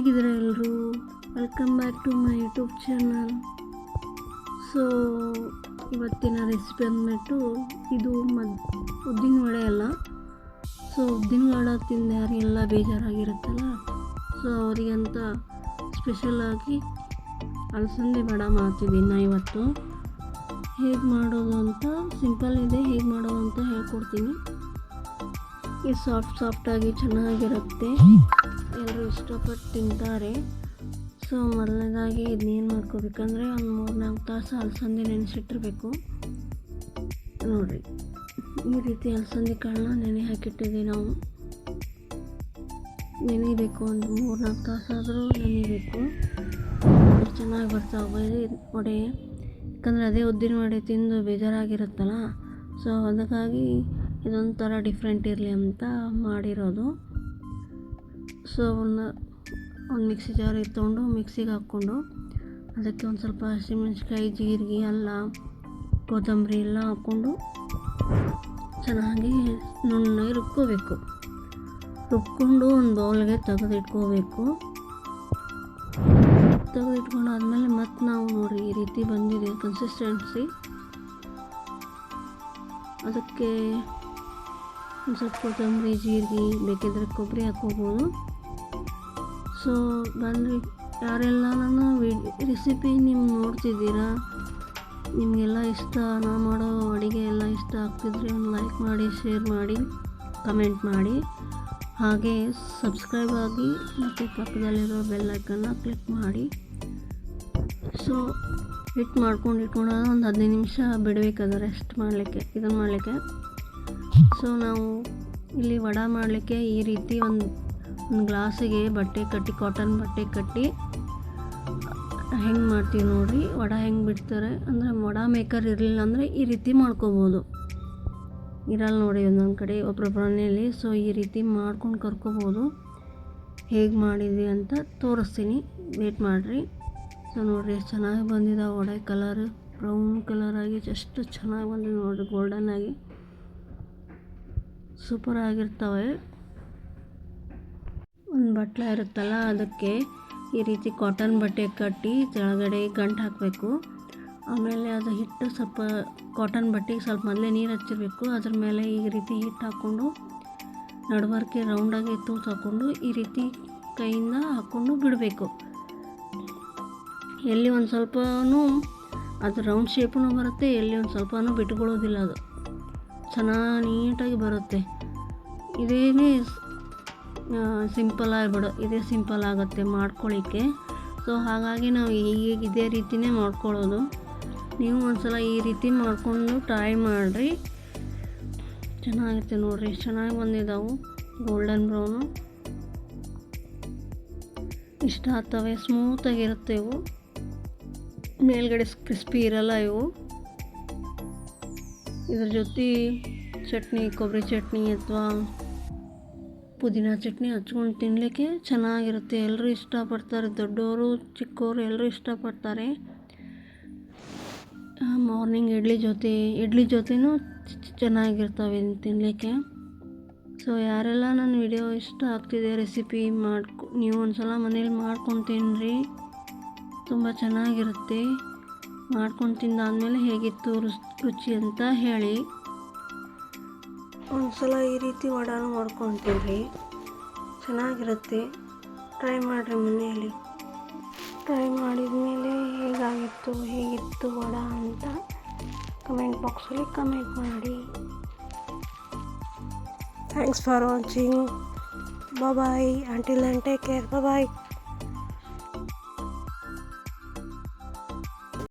ಹೇಗಿದ್ದೀರಾ ಎಲ್ಲರೂ? Welcome back to my YouTube channel so ಇವತ್ತಿನ ರೆಸಿಪಿ ಅಂದ್ಬಿಟ್ಟು ಇದು ಮದ್, ಉದ್ದಿನ ವಡೆ ಅಲ್ಲ. ಸೊ ಉದ್ದಿನ ವಡೆ ತಿಂದ ಯಾರಿಗೆಲ್ಲ ಬೇಜಾರಾಗಿರುತ್ತಲ್ಲ ಸೊ ಅವರಿಗಂತ ಸ್ಪೆಷಲಾಗಿ ಅಲಸಂದೆ ವಡ ಮಾಡ್ತಿದ್ದೀನಿ ನಾ ಇವತ್ತು. ಹೇಗೆ ಮಾಡೋದು ಅಂತ ಸಿಂಪಲ್ ಇದೆ, ಹೇಗೆ ಮಾಡೋದು ಅಂತ ಹೇಳ್ಕೊಡ್ತೀನಿ. ಇದು ಸಾಫ್ಟ್ ಸಾಫ್ಟಾಗಿ ಚೆನ್ನಾಗಿರುತ್ತೆ. ಎಲ್ಲರೂ ಇಷ್ಟಪಟ್ಟು ತಿಂತಾರೆ. ಸೊ ಮೊದಲನೇದಾಗಿ ಇದನ್ನೇನು ಮಾಡ್ಕೋಬೇಕಂದ್ರೆ ಒಂದು ಮೂರು ನಾಲ್ಕು ತಾಸು ಅಲಸಂದೆ ನೆನೆಸಿಟ್ಟಿರ್ಬೇಕು. ನೋಡಿರಿ, ಈ ರೀತಿ ಅಲಸಂದೆ ಕಾಳನ್ನ ನೆನೆ ಹಾಕಿಟ್ಟಿದ್ದೀವಿ ನಾವು. ನೆನೆಬೇಕು, ಒಂದು ಮೂರು ನಾಲ್ಕು ತಾಸಾದರೂ ನೆನೆಬೇಕು. ಚೆನ್ನಾಗಿ ಬರ್ತಾವೆ ವಡೆ. ಯಾಕಂದರೆ ಅದೇ ಉದ್ದಿನ ವಡೆ ತಿಂದು ಬೇಜಾರಾಗಿರುತ್ತಲ್ಲ. ಸೊ ಅದಕ್ಕಾಗಿ ಇದೊಂಥರ ಡಿಫ್ರೆಂಟ್ ಇರಲಿ ಅಂತ ಮಾಡಿರೋದು. ಸೊ ಅವನ್ನ ಒಂದು ಮಿಕ್ಸಿ ಜಾರ್ ತೊಗೊಂಡು ಮಿಕ್ಸಿಗೆ ಹಾಕ್ಕೊಂಡು, ಅದಕ್ಕೆ ಒಂದು ಸ್ವಲ್ಪ ಹಸಿಮೆಣ್ಸಿಕಾಯಿ ಜೀರಿಗೆ, ಅಲ್ಲ, ಕೊತ್ತಂಬರಿ ಎಲ್ಲ ಹಾಕ್ಕೊಂಡು ಚೆನ್ನಾಗಿ ನುಣ್ಣಗೆ ರುಬ್ಕೋಬೇಕು. ರುಬ್ಕೊಂಡು ಒಂದು ಬೌಲ್ಗೆ ತೆಗೆದಿಟ್ಕೋಬೇಕು. ತೆಗೆದಿಟ್ಕೊಂಡು ಆದಮೇಲೆ ಮತ್ತೆ ನಾವು ನೋಡಿ ಈ ರೀತಿ ಬಂದಿದೆ ಕನ್ಸಿಸ್ಟೆನ್ಸಿ ಅದಕ್ಕೆ ಸ್ವಲ್ಪ ಕೊತ್ತಂಬರಿ, ಜೀರಿಗೆ, ಬೇಕಿದ್ರೆ ಕೊಬ್ಬರಿ ಹಾಕ್ಕೋಬೋದು. ಸೊ ಬನ್ನಿ ಯಾರೆಲ್ಲ ನನ್ನ ರೆಸಿಪಿ ನೀವು ನೋಡ್ತಿದ್ದೀರಾ, ನಿಮಗೆಲ್ಲ ಇಷ್ಟ ನಾ ಮಾಡೋ ಅಡುಗೆ ಎಲ್ಲ ಇಷ್ಟ ಆಗ್ತಿದ್ರೆ ಒಂದು ಲೈಕ್ ಮಾಡಿ ಶೇರ್ ಮಾಡಿ ಕಮೆಂಟ್ ಮಾಡಿ. ಹಾಗೆ ಸಬ್ಸ್ಕ್ರೈಬ್ ಆಗಿ ಮತ್ತು ಪಕ್ಕದಲ್ಲಿರೋ ಬೆಲ್ಲೈಕನ್ನ ಕ್ಲಿಕ್ ಮಾಡಿ. ಸೊ ಹಿಟ್ ಮಾಡ್ಕೊಂಡು ಇಟ್ಕೊಂಡು ಒಂದು ಹದಿನೈದು ನಿಮಿಷ ಬಿಡಬೇಕದು ರೆಸ್ಟ್ ಮಾಡಲಿಕ್ಕೆ ಇದನ್ನು ಮಾಡಲಿಕ್ಕೆ. ಸೊ ನಾವು ಇಲ್ಲಿ ವಡ ಮಾಡಲಿಕ್ಕೆ ಈ ರೀತಿ ಒಂದು ಒಂದು ಗ್ಲಾಸಿಗೆ ಬಟ್ಟೆ ಕಟ್ಟಿ ಕಾಟನ್ ಬಟ್ಟೆ ಕಟ್ಟಿ, ಹೆಂಗೆ ಮಾಡ್ತೀವಿ ನೋಡಿರಿ, ವಡ ಹೆಂಗೆ ಬಿಡ್ತಾರೆ, ಅಂದರೆ ವಡ ಮೇಕರ್ ಇರಲಿಲ್ಲ ಅಂದರೆ ಈ ರೀತಿ ಮಾಡ್ಕೋಬೋದು. ಇರಲ್ಲ ನೋಡಿ ಒಂದೊಂದು ಕಡೆ ಒಬ್ಬರೊಬ್ಬರ ಮನೆಯಲ್ಲಿ ಸೊ ಈ ರೀತಿ ಮಾಡ್ಕೊಂಡು ಕರ್ಕೋಬೋದು. ಹೇಗೆ ಮಾಡಿದ್ವಿ ಅಂತ ತೋರಿಸ್ತೀನಿ ವೇಟ್ ಮಾಡಿರಿ. ಸೊ ನೋಡಿರಿ ಎಷ್ಟು ಚೆನ್ನಾಗಿ ಬಂದಿದೆ ವಡೆ ಕಲರ್ ಬ್ರೌನ್ ಕಲರಾಗಿ ಎಷ್ಟು ಚೆನ್ನಾಗಿ ಬಂದಿದೆ ನೋಡಿರಿ ಗೋಲ್ಡನ್ ಆಗಿ. ಸೂಪರ್ ಆಗಿರ್ತವೆ. ಒಂದು ಬಟ್ಲ ಇರುತ್ತಲ್ಲ, ಅದಕ್ಕೆ ಈ ರೀತಿ ಕಾಟನ್ ಬಟ್ಟೆ ಕಟ್ಟಿ ಕೆಳಗಡೆ ಗಂಟು ಹಾಕಬೇಕು. ಆಮೇಲೆ ಅದು ಹಿಟ್ಟು ಸ್ವಲ್ಪ ಕಾಟನ್ ಬಟ್ಟೆಗೆ ಸ್ವಲ್ಪ ಮೊದಲೇ ನೀರು ಹಚ್ಚಿರಬೇಕು. ಅದ್ರ ಮೇಲೆ ಈ ರೀತಿ ಹಿಟ್ಟು ಹಾಕ್ಕೊಂಡು, ನಡುವರ್ಕೆ ರೌಂಡಾಗಿ ತೂತು ಹಾಕ್ಕೊಂಡು ಈ ರೀತಿ ಕೈಯಿಂದ ಹಾಕ್ಕೊಂಡು ಬಿಡಬೇಕು. ಎಲ್ಲಿ ಒಂದು ಸ್ವಲ್ಪನೂ ಅದು ರೌಂಡ್ ಶೇಪೂ ಬರುತ್ತೆ, ಎಲ್ಲಿ ಒಂದು ಸ್ವಲ್ಪನೂ ಬಿಟ್ಕೊಳ್ಳೋದಿಲ್ಲ ಅದು. ಚೆನ್ನಾಗಿ ನೀಟಾಗಿ ಬರುತ್ತೆ. ಇದೇನೇ ಸಿಂಪಲ್ ಆಗಿಬಿಡ, ಇದೇ ಸಿಂಪಲ್ ಆಗುತ್ತೆ ಮಾಡ್ಕೊಳ್ಳಿಕ್ಕೆ ಸೊ ಹಾಗಾಗಿ ನಾವು ಈಗ ಇದೇ ರೀತಿಯೇ ಮಾಡ್ಕೊಳ್ಳೋದು. ನೀವು ಒಂದ್ಸಲ ಈ ರೀತಿ ಮಾಡಿಕೊಂಡು ಟ್ರೈ ಮಾಡಿರಿ. ಚೆನ್ನಾಗಿರುತ್ತೆ ನೋಡಿರಿ ಚೆನ್ನಾಗಿ ಬಂದಿದ್ದಾವೆ ಗೋಲ್ಡನ್ ಬ್ರೌನು ಇಷ್ಟ ಆಗ್ತವೆ ಸ್ಮೂತಾಗಿರುತ್ತೆ ಇವು. ಮೇಲ್ಗಡೆ ಕ್ರಿಸ್ಪಿ ಇರಲ್ಲ ಇವು. ಇದ್ರ ಜೊತೆ ಚಟ್ನಿ, ಕೊಬ್ಬರಿ ಚಟ್ನಿ ಅಥವಾ ಪುದೀನ ಚಟ್ನಿ ಹಚ್ಕೊಂಡು ತಿನ್ನಲಿಕ್ಕೆ ಚೆನ್ನಾಗಿರುತ್ತೆ. ಎಲ್ಲರೂ ಇಷ್ಟಪಡ್ತಾರೆ. ದೊಡ್ಡವರು ಚಿಕ್ಕವರು ಎಲ್ಲರೂ ಇಷ್ಟಪಡ್ತಾರೆ. ಮಾರ್ನಿಂಗ್ ಇಡ್ಲಿ ಜೊತೆ, ಇಡ್ಲಿ ಜೊತೆನೂ ಚೆನ್ನಾಗಿರ್ತವೆ ತಿನ್ನಲಿಕ್ಕೆ ಸೊ ಯಾರೆಲ್ಲ ನನ್ನ ವಿಡಿಯೋ ಇಷ್ಟ ಆಗ್ತಿದೆ ರೆಸಿಪಿ ಮಾಡ್ಕೊ, ನೀವು ಒಂದು ಸಲ ಮನೇಲಿ ಮಾಡ್ಕೊಂಡು ತಿನ್ನಿರಿ ತುಂಬ ಚೆನ್ನಾಗಿರುತ್ತೆ. ಮಾಡ್ಕೊಂಡು ತಿಂದಾದಮೇಲೆ ಹೇಗಿತ್ತು ರುಚಿ ಅಂತ ಹೇಳಿ. ಒಂದು ಸಲ ಈ ರೀತಿ ವಡಾನು ಮಾಡ್ಕೊತೀವಿ ಚೆನ್ನಾಗಿರುತ್ತೆ. ಟ್ರೈ ಮಾಡಿರಿ ಮನೆಯಲ್ಲಿ. ಟ್ರೈ ಮಾಡಿದ ಮೇಲೆ ಹೇಗಾಗಿತ್ತು, ಹೇಗಿತ್ತು ವಡ ಅಂತ ಕಮೆಂಟ್ ಬಾಕ್ಸಲ್ಲಿ ಕಮೆಂಟ್ ಮಾಡಿ. Thanks for watching bye until and take care bye